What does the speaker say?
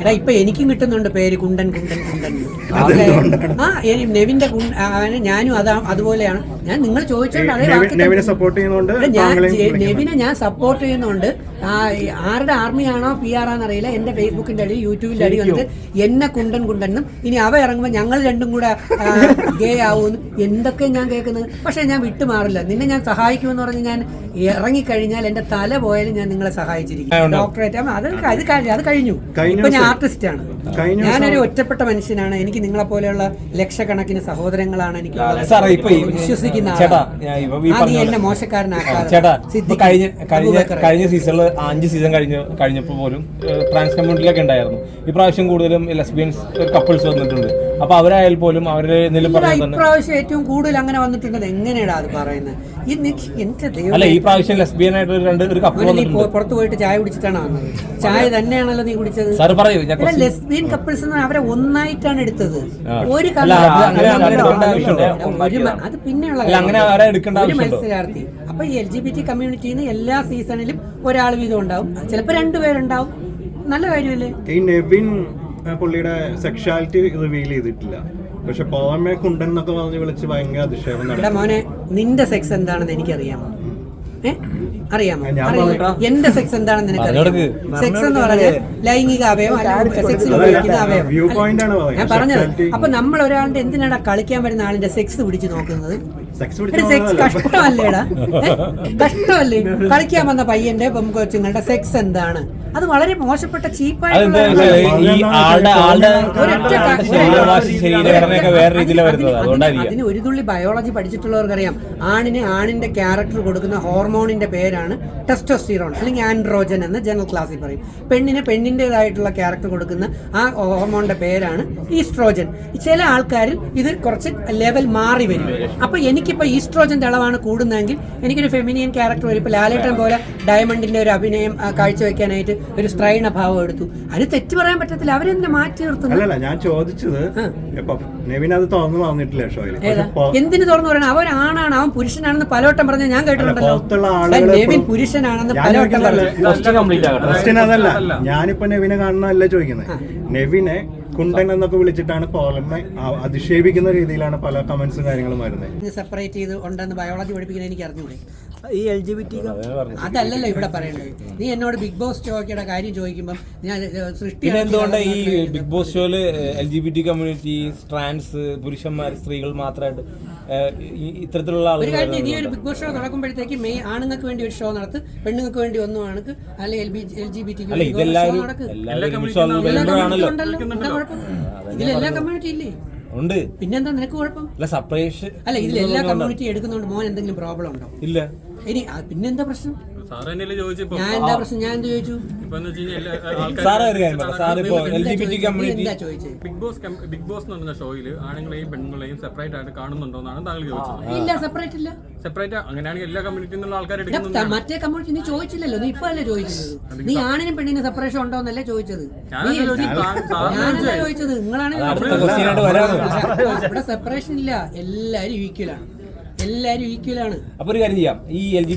എടാ ഇപ്പൊ എനിക്കും കിട്ടുന്നുണ്ട് പേര് കുണ്ടൻ കുണ്ടൻ കുണ്ടൻ. ആ എനി- നെവിന്റെ ആ, ഞാനും അതാ അതുപോലെയാണ്. ഞാൻ നിങ്ങൾ ചോദിച്ചോണ്ട് അതേ നെവിൻ- നെവിനെ സപ്പോർട്ട് ചെയ്യുന്നോണ്ട് ഞാൻ. നെവിനെ ഞാൻ സപ്പോർട്ട് ചെയ്യുന്നുണ്ട്. ആ, ആരുടെ ആർമിയാണോ പി ആർ ആണെന്നറിയില്ല എന്റെ ഫേസ്ബുക്കിന്റെ അടി യൂട്യൂബിന്റെ അടി വന്നിട്ട് എന്നെ കുണ്ടൻ കുണ്ടനും ഇനി അവ ഇറങ്ങുമ്പോൾ ഞങ്ങൾ രണ്ടും കൂടെ ഗേ ആവുമെന്ന് എന്തൊക്കെ ഞാൻ കേൾക്കുന്നത്? പക്ഷെ ഞാൻ വിട്ടുമാറില്ല നിന്നെ ഞാൻ സഹായിക്കുമെന്ന് പറഞ്ഞ് ഞാൻ ഇറങ്ങിക്കഴിഞ്ഞാൽ എന്റെ തല പോയാലും ഞാൻ നിങ്ങളെ സഹായിച്ചിരിക്കും. ഡോക്ടറേറ്റ് അത് അത് കഴിഞ്ഞു. അത് കഴിഞ്ഞു. കഴിഞ്ഞ ഇപ്പൊ ഞാൻ ദിവസം- ആർട്ടിസ്റ്റ് ആണ് കഴിഞ്ഞ ഞാനൊരു ഒറ്റപ്പെട്ട മനുഷ്യനാണ്. എനിക്ക് നിങ്ങളെ പോലെയുള്ള ലക്ഷക്കണക്കിന് സഹോദരങ്ങളാണ് എനിക്ക് വിശ്വസിക്കുന്ന നീ എന്നെ മോശക്കാരനാക്കാതെ കഴിഞ്ഞ കഴിഞ്ഞ കഴിഞ്ഞ സീസണിൽ അഞ്ച് സീസൺ കഴിഞ്ഞ കഴിഞ്ഞപ്പോൾ പോലും ട്രാൻസ് കമ്മ്യൂണിറ്റിയിലൊക്കെ ഉണ്ടായിരുന്നു. ഇപ്രാവശ്യം കൂടുതലും ലെസ്ബിയൻസ് കപ്പിൾസ് വന്നിട്ടുണ്ട്. അപ്പൊ അവരായാൽ പോലും അവരുടെ ഇപ്രാവശ്യം ഏറ്റവും കൂടുതൽ അങ്ങനെ അത് പറയുന്നത്? ഈ നി- എന്റെ ദൈവം അല്ല ഈ പ്രാവശ്യം ലെസ്ബിയൻ ആയിട്ട് ഒരു രണ്ട് ഒരു കപ്പിൾ നീ പോ- പുറത്ത് പോയിട്ട് ചായ കുടിച്ചിട്ടാണ് വന്നത്? ചായ തന്നെയാണല്ലോ നീ കുടിച്ചത്. സാർ പറയൂ ഞാൻ കുറച്ച് ലെസ്ബിയൻ കപ്പിൾസ് അവരെ ഒന്നായിട്ടാണ് എടുത്തത്. ഒരു അല്ല, അത് അങ്ങനെ അത് അങ്ങനെ എടുക്കേണ്ട ഒരു മ- അത് പിന്നെയുള്ള അല്ല, അങ്ങനെ കാര്യം. ആരെ എടുക്കേണ്ട ഒരു ആവശ്യമുണ്ടോ? മത്സരാർത്ഥി. അപ്പൊ ഈ എൽ ജി ബി ടി കമ്മ്യൂണിറ്റിന്ന് എല്ലാ സീസണിലും ഒരാൾ വീതം ഉണ്ടാവും ചിലപ്പോ രണ്ടുപേരുണ്ടാവും. നല്ല കാര്യമല്ലേ? ഈ നെവിൻ പുള്ളിയുടെ സെക്ഷാലിറ്റി റിവീൽ ചെയ്തിട്ടില്ല. പക്ഷെ പുറമെ കുണ്ടൻ പറഞ്ഞ് വിളിച്ച് ഭയങ്കര അധിക്ഷേപം നടക്കും മോനെ നിന്റെ സെക്സ് എന്താണെന്ന് എനിക്കറിയാമോ? അറിയാമോ? എന്റെ സെക്സ് എന്താണെന്ന് നിനക്ക് സെക്സ് എന്ന് പറഞ്ഞാൽ ലൈംഗിക അവയവം അല്ലെങ്കിൽ സെക്സിൽ ഉപയോഗിക്കുന്ന അവയവം. വ്യൂ പോയിന്റ് ആണ് ഞാൻ പറഞ്ഞത്. അപ്പൊ നമ്മൾ ഒരാളുടെ എന്തിനാണ് കളിക്കാൻ വരുന്ന ആളിന്റെ സെക്സ് പിടിച്ചു നോക്കുന്നത്? സെക്സ് കഷ്ടമല്ലേടാ? കഷ്ടമല്ലേ? കളിക്കാൻ വന്ന പയ്യന്റെ കൊച്ചുങ്ങളുടെ സെക്സ് എന്താണ്? അത് വളരെ മോശപ്പെട്ട ചീപ്പായിട്ടുള്ള അതിന് ഒരു തുള്ളി ബയോളജി പഠിച്ചിട്ടുള്ളവർക്കറിയാം. ആണിന് ആണിന്റെ ക്യാരക്ടർ കൊടുക്കുന്ന ഹോർമോണിന്റെ പേരാണ് ടെസ്റ്റോസ്റ്റിറോൺ അല്ലെങ്കിൽ ആൻഡ്രോജൻ എന്ന് ജനറൽ ക്ലാസ്സിൽ പറയും. പെണ്ണിന് പെണ്ണിന്റെതായിട്ടുള്ള ക്യാരക്ടർ കൊടുക്കുന്ന ആ ഹോർമോണിന്റെ പേരാണ് ഈസ്ട്രോജൻ ചില ആൾക്കാരിൽ ഇത് കുറച്ച് ലെവൽ മാറി വരും. അപ്പൊ എനിക്കിപ്പോ ഈസ്ട്രോജന്റെ അളവാണ് കൂടുന്നതെങ്കിൽ എനിക്കൊരു ഫെമിനിയൻ ക്യാരക്ടർ വരും. ഇപ്പൊ ലാലേട്ടൻ പോലെ ഡയമണ്ടിന്റെ ഒരു അഭിനയം കാഴ്ചവെക്കാനായിട്ട് ഒരു സ്ത്രൈണ ഭാവം എടുത്തു. അത് തെറ്റ് പറയാൻ പറ്റത്തില്ല. അവരെന്നെ മാറ്റി നിർത്തുന്നു? ഞാൻ ചോദിച്ചത് അത് തുറന്നു പറഞ്ഞിട്ടില്ല? എന്തിന് തുറന്നു പറയണം അവൻ ആണാണ് അവൻ പുരുഷനാണെന്ന് പലവട്ടം പറഞ്ഞ ഞാൻ കേട്ടിട്ടുണ്ടല്ലോ. പുറത്തുള്ള അല്ല, നെവിൻ പുരുഷനാണെന്ന് പലവട്ടം അതല്ല ഞാനിപ്പോ നെവിനെ കാണുന്നതല്ല ചോദിക്കുന്നത്. നെവിനെ കുണ്ടൻ എന്നൊക്കെ വിളിച്ചിട്ടാണ് പോളനെ അധിക്ഷേപിക്കുന്ന രീതിയിലാണ് പല കമന്റ്സും കാര്യങ്ങളും വരുന്നത്. സെപ്പറേറ്റ് ചെയ്ത് ഉണ്ടെന്ന് ബയോളജി പഠിപ്പിക്കുന്ന എനിക്ക് അറിഞ്ഞൂടെ? ഈ എൽ ജി ബി ടി അതല്ലല്ലോ ഇവിടെ പറയേണ്ടത് നീ എന്നോട് ബിഗ് ബോസ് ചോദിക്കേണ്ട കാര്യം ചോദിക്കുമ്പോൾ ഞാൻ സൃഷ്ടി എന്തുകൊണ്ട് ഈ ബിഗ് ബോസ് ഷോയിൽ L G B T community trans പുരുഷന്മാർ സ്ത്രീകൾ മാത്രമായിട്ട് ഇത്തരത്തിലുള്ള ഒരു കാര്യം നീ ഒരു ബിഗ് ബോസ് ഷോ നടക്കുമ്പോഴത്തേക്ക് മെയ് ആണുങ്ങൾക്ക് വേണ്ടി ഒരു ഷോ നടത്ത് പെണ്ണുങ്ങൾക്ക് വേണ്ടി ഒന്നും ആണ് അല്ലെങ്കിൽ എൽ ജി ബി ടി ഇതിലെല്ലാ കമ്മ്യൂണിറ്റി ഇല്ലേ ഉണ്ട്. പിന്നെന്താ നിനക്ക് കുഴപ്പം? അല്ല സെപ്പറേഷൻ അല്ല ഇതിൽ എല്ലാ കമ്മ്യൂണിറ്റി എടുക്കുന്നതുകൊണ്ട് മോൻ എന്തെങ്കിലും പ്രോബ്ലം ഉണ്ടോ? ഇല്ല. ഇനി ആ, പിന്നെന്താ പ്രശ്നം? സാറ് ചോദിച്ചപ്പോ ഞാൻ എന്താ പ്രശ്നം? ഞാൻ എന്ത് ചോദിച്ചു? ഇപ്പൊ എന്ന് വെച്ച് കഴിഞ്ഞാൽ എല്ലാ ആൾക്കാർ സാറ് ഒരു കാര്യം പറ. സാർ ഇപ്പോ L G B T community എന്താ ചോദിച്ചത് ബിഗ് ബോസ് കം- ബിഗ് ബോസ് എന്ന് പറഞ്ഞ ഷോയിൽ ആണുങ്ങളെയും പെണ്ണുങ്ങളെയും സെപ്പറേറ്റ് ആയിട്ട് കാണുന്നുണ്ടോ എന്നാണ് താങ്കൾ ചോദിച്ചത്. ഇല്ല സെപ്പറേറ്റ് ഇല്ല. സെപ്പറേറ്റ് അങ്ങനെയാണെങ്കിൽ എല്ലാ കമ്മ്യൂണിറ്റിയിൽ നിന്നുള്ള ആൾക്കാർ ത- മറ്റേ കമ്മ്യൂണിറ്റി നീ ചോദിച്ചില്ലല്ലോ. നീ ഇപ്പൊ അല്ലേ ചോദിക്കുന്നത് നീ ആണിനും പെണ്ണിനും സെപ്പറേഷൻ ഉണ്ടോ എന്നല്ലേ ചോദിച്ചത്? ചോദിച്ചത്, താ- താങ്കൾ ഞാനല്ല ചോദിച്ചത്? നിങ്ങളാണ് അടുത്ത ആയിട്ട് ഇവിടെ സെപ്പറേഷൻ ഇല്ല. എല്ലാരും ഈക്വലാണ് എല്ലാരും ഈക്വലാണ് അപ്പൊ ഒരു കാര്യം ചെയ്യാം. ഈ എൽ ജി